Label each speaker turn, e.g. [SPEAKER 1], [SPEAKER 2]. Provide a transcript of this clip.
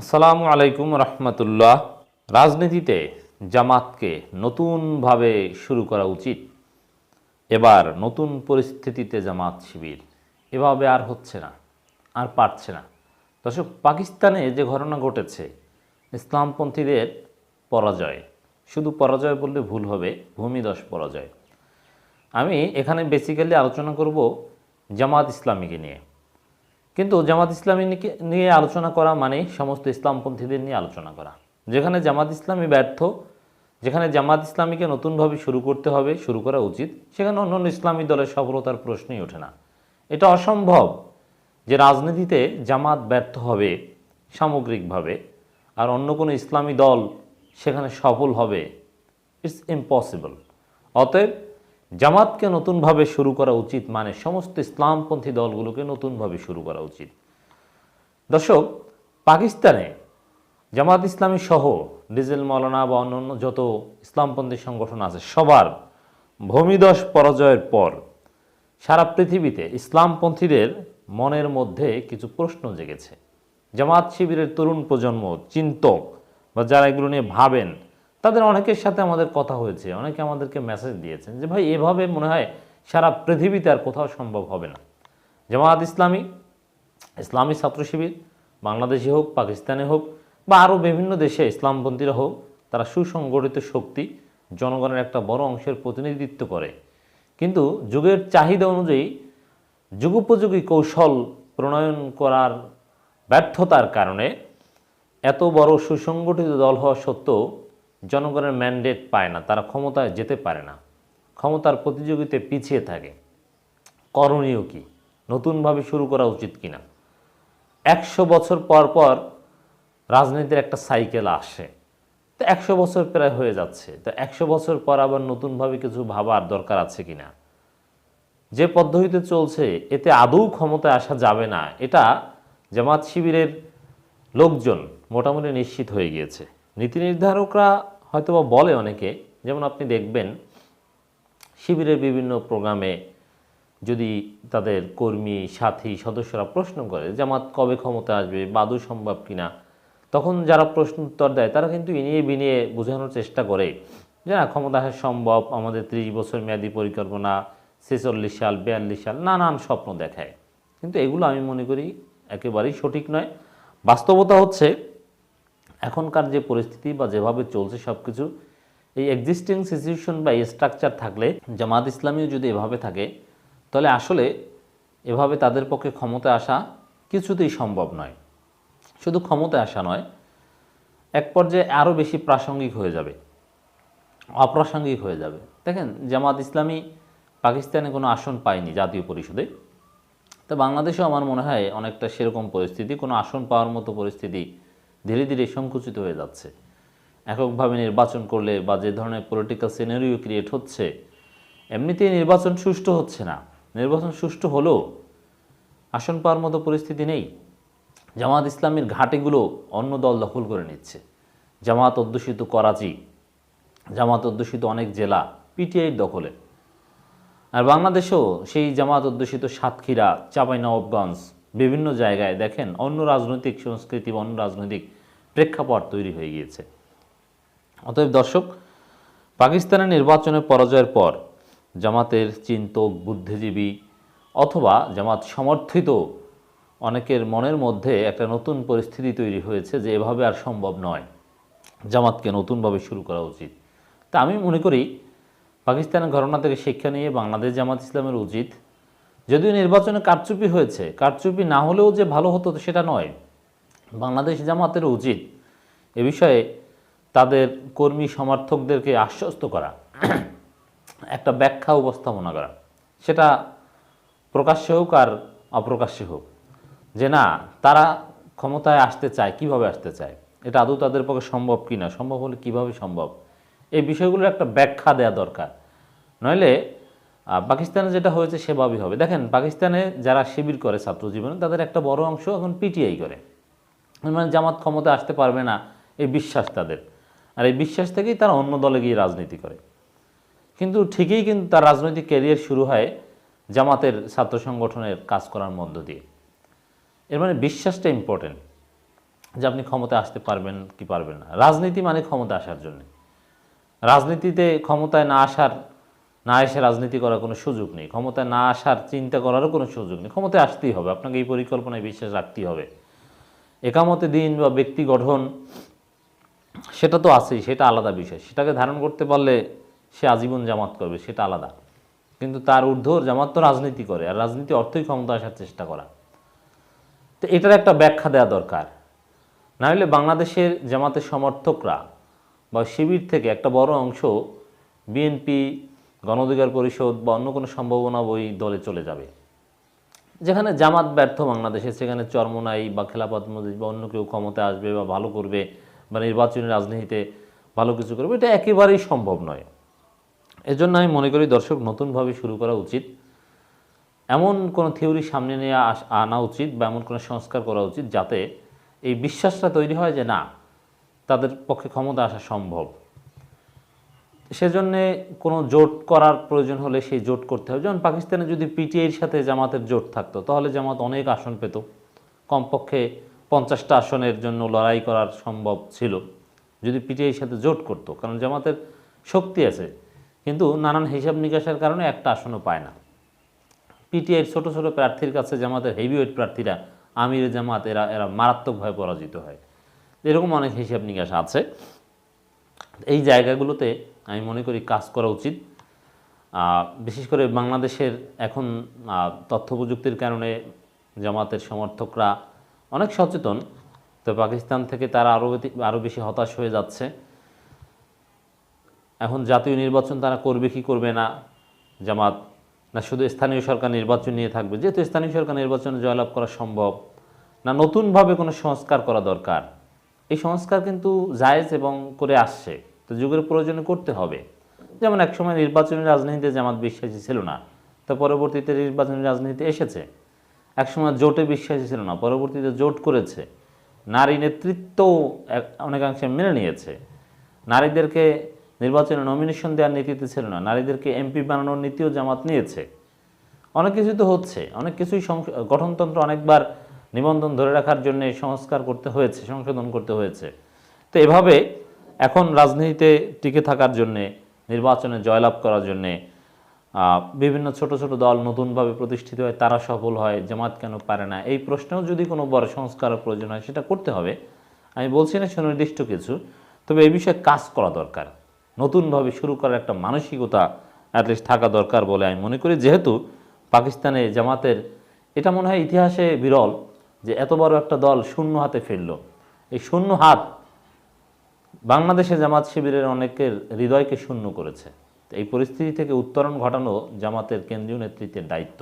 [SPEAKER 1] আসসালামু আলাইকুম রহমতুল্লাহ। রাজনীতিতে জামাতকে নতুনভাবে শুরু করা উচিত। এবার নতুন পরিস্থিতিতে জামাত শিবির। এভাবে আর হচ্ছে না, আর পারছে না। দর্শক, পাকিস্তানে যে ঘটনা ঘটেছে, ইসলামপন্থীদের পরাজয়। শুধু পরাজয় বললে ভুল হবে ভূমিদশ পরাজয়। আমি এখানে বেসিক্যালি আলোচনা করব জামাত ইসলামীকে নিয়ে। কিন্তু জামাত ইসলামী নিয়ে আলোচনা করা মানে সমস্ত ইসলামপন্থীদের নিয়ে আলোচনা করা। যেখানে জামাত ইসলামী ব্যর্থ, যেখানে জামাত ইসলামীকে নতুনভাবে শুরু করতে হবে, শুরু করা উচিত, সেখানে অন্য অন্য ইসলামী দলের সফলতার প্রশ্নই ওঠে না। এটা অসম্ভব যে রাজনীতিতে জামাত ব্যর্থ হবে সামগ্রিকভাবে আর অন্য কোনো ইসলামী দল সেখানে সফল হবে। ইটস ইম্পসিবল অতএব জামাতকে নতুনভাবে শুরু করা উচিত মানে সমস্ত ইসলামপন্থী দলগুলোকে নতুনভাবে শুরু করা উচিত। দর্শক, পাকিস্তানে জামাত ইসলামী সহ ডিজেল মৌলানা বা অন্যান্য যত ইসলামপন্থী সংগঠন আছে, সবার ভূমিদশ পরাজয়ের পর সারা পৃথিবীতে ইসলামপন্থীদের মনের মধ্যে কিছু প্রশ্ন জেগেছে। জামাত শিবিরের তরুণ প্রজন্ম, চিন্তক, বা যারা এগুলো নিয়ে ভাবেন তাদের অনেকের সাথে আমাদের কথা হয়েছে, অনেকে আমাদেরকে মেসেজ দিয়েছেন যে, ভাই, এভাবে মনে হয় সারা পৃথিবীতে আর কোথাও সম্ভব হবে না। জামাত ইসলামী ইসলামী ছাত্র শিবির, বাংলাদেশে হোক, পাকিস্তানে হোক, বা আরও বিভিন্ন দেশে ইসলামপন্থীরা হোক, তারা সুসংগঠিত শক্তি জনগণের একটা বড় অংশের প্রতিনিধিত্ব করে। কিন্তু যুগের চাহিদা অনুযায়ী যুগোপযোগী কৌশল প্রণয়ন করার ব্যর্থতার কারণে এত বড় সুসংগঠিত দল হওয়া সত্ত্বেও জনগণের ম্যান্ডেট পায় না, তারা ক্ষমতায় যেতে পারে না। ক্ষমতার প্রতিযোগিতায় পিছিয়ে থাকে। করণীয় কি? নতুনভাবে শুরু করা উচিত কিনা? একশো বছর পর পর রাজনীতির একটা সাইকেল আসে। তো একশো বছর প্রায় হয়ে যাচ্ছে। তো একশো বছর পর আবার নতুনভাবে কিছু ভাবার দরকার আছে কিনা? যে পদ্ধতিতে চলছে, এতে আদৌ ক্ষমতায় আসা যাবে না, এটা জামাত শিবিরের লোকজন মোটামুটি নিশ্চিত হয়ে গিয়েছে। নীতি নির্ধারকরা হয়তোবা বলে অনেকে, যেমন আপনি দেখবেন, শিবিরের বিভিন্ন প্রোগ্রামে যদি তাদের কর্মী, সাথী, সদস্যরা প্রশ্ন করে, জামাত কবে ক্ষমতা আসবে, বাদু সম্ভব কিনা, তখন যারা প্রশ্ন উত্তর দেয়, তারা কিন্তু ইনিয়ে বিনিয়ে বোঝানোর চেষ্টা করে যে, না, ক্ষমতা আসা সম্ভব, আমাদের ত্রিশ বছর মেয়াদী পরিকল্পনা, ছেচল্লিশ সাল, বিয়াল্লিশ সাল, নানান স্বপ্ন দেখায়। কিন্তু এগুলো আমি মনে করি একেবারেই সঠিক নয়। বাস্তবতা হচ্ছে এখনকার যে পরিস্থিতি বা যেভাবে চলছে সব কিছু এই এক্সিস্টিং সিচুয়েশন বা স্ট্রাকচার থাকলে, জামাত ইসলামীও যদি এভাবে থাকে, তাহলে আসলে এভাবে তাদের পক্ষে ক্ষমতা আসা কিছুতেই সম্ভব নয়। শুধু ক্ষমতায় আসা নয়, এক পর্যায়ে আরও বেশি প্রাসঙ্গিক হয়ে যাবে, অপ্রাসঙ্গিক হয়ে যাবে। দেখেন, জামাত ইসলামী পাকিস্তানে কোনো আসন পায়নি জাতীয় পরিষদে। তো বাংলাদেশেও আমার মনে হয় অনেকটা সেরকম পরিস্থিতি, কোনো আসন পাওয়ার মতো পরিস্থিতি ধীরে ধীরে সংকুচিত হয়ে যাচ্ছে। এককভাবে নির্বাচন করলে বা যে ধরনের পলিটিক্যাল সিনারিও ক্রিয়েট হচ্ছে, এমনিতেই নির্বাচন সুষ্ঠু হচ্ছে না। নির্বাচন সুষ্ঠু হলেও আসন পাওয়ার মতো পরিস্থিতি নেই। জামাত ইসলামের ঘাটিগুলো অন্য দল দখল করে নিচ্ছে। জামাত অধ্যুষিত করাচি, জামাত অধ্যুষিত অনেক জেলা পিটিআইয়ের দখলে। আর বাংলাদেশেও সেই জামাত অধ্যুষিত সাতক্ষীরা, চাঁপাইনবাবগঞ্জ বিভিন্ন জায়গায় দেখেন অন্য রাজনৈতিক সংস্কৃতি বা অন্য রাজনৈতিক প্রেক্ষাপট তৈরি হয়ে গিয়েছে। অতএব দর্শক, পাকিস্তানের নির্বাচনে পরাজয়ের পর জামাতের চিন্তক, বুদ্ধিজীবী অথবা জামাত সমর্থিত অনেকের মনের মধ্যে একটা নতুন পরিস্থিতি তৈরি হয়েছে যে এভাবে আর সম্ভব নয়। জামাতকে নতুনভাবে শুরু করা উচিত। তা আমি মনে করি, পাকিস্তানের ঘটনা থেকে শিক্ষা নিয়ে বাংলাদেশ জামাত ইসলামের উচিত যদিও নির্বাচনে কারচুপি হয়েছে, কারচুপি না হলেও যে ভালো হতো সেটা নয়। বাংলাদেশ জামাতের উচিত এ বিষয়ে তাদের কর্মী সমর্থকদেরকে আশ্বস্ত করা, একটা ব্যাখ্যা উপস্থাপনা করা। সেটা প্রকাশ্যে হোক আর অপ্রকাশ্যে হোক। যে না, তারা ক্ষমতায় আসতে চায়, কীভাবে আসতে চায়? এটা আদৌ তাদের পক্ষে সম্ভব কি না সম্ভব হলে কীভাবে সম্ভব? এই বিষয়গুলোর একটা ব্যাখ্যা দেওয়া দরকার। নইলে পাকিস্তানে যেটা হয়েছে সেভাবেই হবে। দেখেন, পাকিস্তানে যারা শিবির করে ছাত্র জীবনে, তাদের একটা বড় অংশ এখন পিটিআই করে। মানে জামাত ক্ষমতা আসতে পারবে না, এই বিশ্বাস তাদের। আর এই বিশ্বাস থেকেই তারা অন্য দলে গিয়ে রাজনীতি করে। কিন্তু ঠিকই কিন্তু তার রাজনৈতিক ক্যারিয়ার শুরু হয় জামাতের ছাত্র সংগঠনের কাজ করার মধ্য দিয়ে। এর মানে বিশ্বাসটা ইম্পর্টেন্ট যে আপনি ক্ষমতায় আসতে পারবেন কি পারবেন না। রাজনীতি মানে ক্ষমতা আসার জন্য। রাজনীতিতে ক্ষমতায় না আসার না এসে রাজনীতি করার কোনো সুযোগ নেই। ক্ষমতায় না আসার চিন্তা করারও কোনো সুযোগ নেই। ক্ষমতায় আসতেই হবে। আপনাকে এই পরিকল্পনায় বিশ্বাস রাখতেই হবে। একামতে দিন বা ব্যক্তি গঠন, সেটা তো আছেই, সেটা আলাদা বিষয়। সেটাকে ধারণ করতে পারলে সে আজীবন জামাত করবে, সেটা আলাদা। কিন্তু তার ঊর্ধ্বর জামাত তো রাজনীতি করে, আর রাজনীতি অর্থই ক্ষমতা আসার চেষ্টা করা। তো এটার একটা ব্যাখ্যা দেওয়া দরকার। না হলে বাংলাদেশের জামাতের সমর্থকরা বা শিবির থেকে একটা বড় অংশ বিএনপি গণ অধিকার পরিষদ বা অন্য কোনো সম্ভাবনা ওই দলে চলে যাবে। যেখানে জামাত ব্যর্থ বাংলাদেশে, সেখানে চরমনাই বা খেলাফত মজিদ বা অন্য কেউ ক্ষমতায় আসবে বা ভালো করবে বা নির্বাচনী রাজনীতিতে ভালো কিছু করবে, এটা একেবারেই সম্ভব নয়। এজন্য আমি মনে করি দর্শক, নতুনভাবে শুরু করা উচিত। এমন কোনো থিওরি সামনে নিয়ে আনা উচিত বা এমন কোনো সংস্কার করা উচিত যাতে এই বিশ্বাসটা তৈরি হয় যে না, তাদের পক্ষে ক্ষমতা আসা সম্ভব। সেজন্যে কোনো জোট করার প্রয়োজন হলে সেই জোট করতে হবে। যেমন পাকিস্তানে যদি পিটিআইয়ের সাথে জামাতের জোট থাকতো, তাহলে জামাত অনেক আসন পেত। কমপক্ষে পঞ্চাশটা আসনের জন্য লড়াই করার সম্ভব ছিল, যদি পিটিআইয়ের সাথে জোট করতো, কারণ জামাতের শক্তি আছে। কিন্তু নানান হিসাব নিকাশের কারণে একটা আসনও পায় না। পিটিআইয়ের ছোট ছোট প্রার্থীর কাছে জামাতের হেভিওয়েট প্রার্থীরা, আমির জামাত, এরা এরা মারাত্মকভাবে পরাজিত হয়। এরকম অনেক হিসাব নিকাশ আছে। এই জায়গাগুলোতে আমি মনে করি কাজ করা উচিত। বিশেষ করে বাংলাদেশের এখন তথ্য প্রযুক্তির কারণে জামাতের সমর্থকরা অনেক সচেতন, তো পাকিস্তান থেকে তারা আরও আরও বেশি হতাশ হয়ে যাচ্ছে। এখন জাতীয় নির্বাচন তারা করবে কি করবে না, জামাত, না শুধু স্থানীয় সরকার নির্বাচন নিয়ে থাকবে, যেহেতু স্থানীয় সরকার নির্বাচনে জয়লাভ করা সম্ভব, না নতুনভাবে কোনো সংস্কার করা দরকার। এই সংস্কার কিন্তু জায়েজ এবং করে আসছে। তো যুগের প্রয়োজনে করতে হবে। যেমন একসময় নির্বাচনী রাজনীতিতে জামাত বিশ্বাসী ছিল না, তো পরবর্তীতে নির্বাচনী রাজনীতি এসেছে। একসময় জোটে বিশ্বাসী ছিল না, পরবর্তীতে জোট করেছে। নারী নেতৃত্ব অনেকাংশে মেনে নিয়েছে। নারীদেরকে নির্বাচনে নমিনেশন দেওয়ার নীতিতে ছিল না, নারীদেরকে এমপি বানানোর নীতিও জামাত নিয়েছে। অনেক কিছুই তো হচ্ছে, অনেক কিছুই গঠনতন্ত্র অনেকবার নিবন্ধন ধরে রাখার জন্য সংস্কার করতে হয়েছে, সংশোধন করতে হয়েছে। তো এভাবে এখন রাজনীতিতে টিকে থাকার জন্যে, নির্বাচনে জয়লাভ করার জন্যে বিভিন্ন ছোট ছোট দল নতুনভাবে প্রতিষ্ঠিত হয় তারা সফল হয় জামাত কেন পারে না, এই প্রশ্নেও যদি কোনো বড় সংস্কারের প্রয়োজন হয় সেটা করতে হবে। আমি বলছি না সুনির্দিষ্ট কিছু, তবে এই বিষয়ে কাজ করা দরকার। নতুনভাবে শুরু করার একটা মানসিকতা অ্যাটলিস্ট থাকা দরকার বলে আমি মনে করি। যেহেতু পাকিস্তানে জামাতের, এটা মনে হয় ইতিহাসে বিরল যে এত বড় একটা দল শূন্য হাতে ফেলল এই শূন্য হাত বাংলাদেশে জামাত শিবিরের অনেকের হৃদয়কে শূন্য করেছে। এই পরিস্থিতি থেকে উত্তরণ ঘটানো জামাতের কেন্দ্রীয় নেতৃত্বের দায়িত্ব।